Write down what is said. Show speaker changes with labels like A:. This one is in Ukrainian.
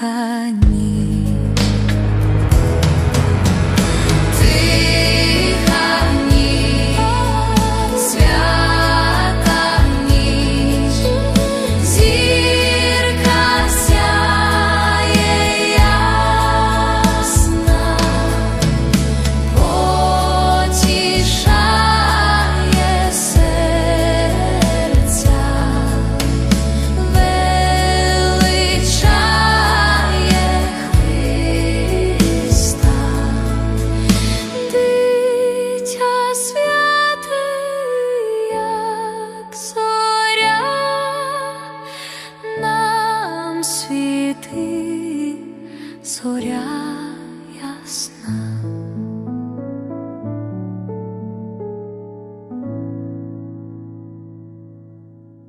A: 看。Ти зоря ясна.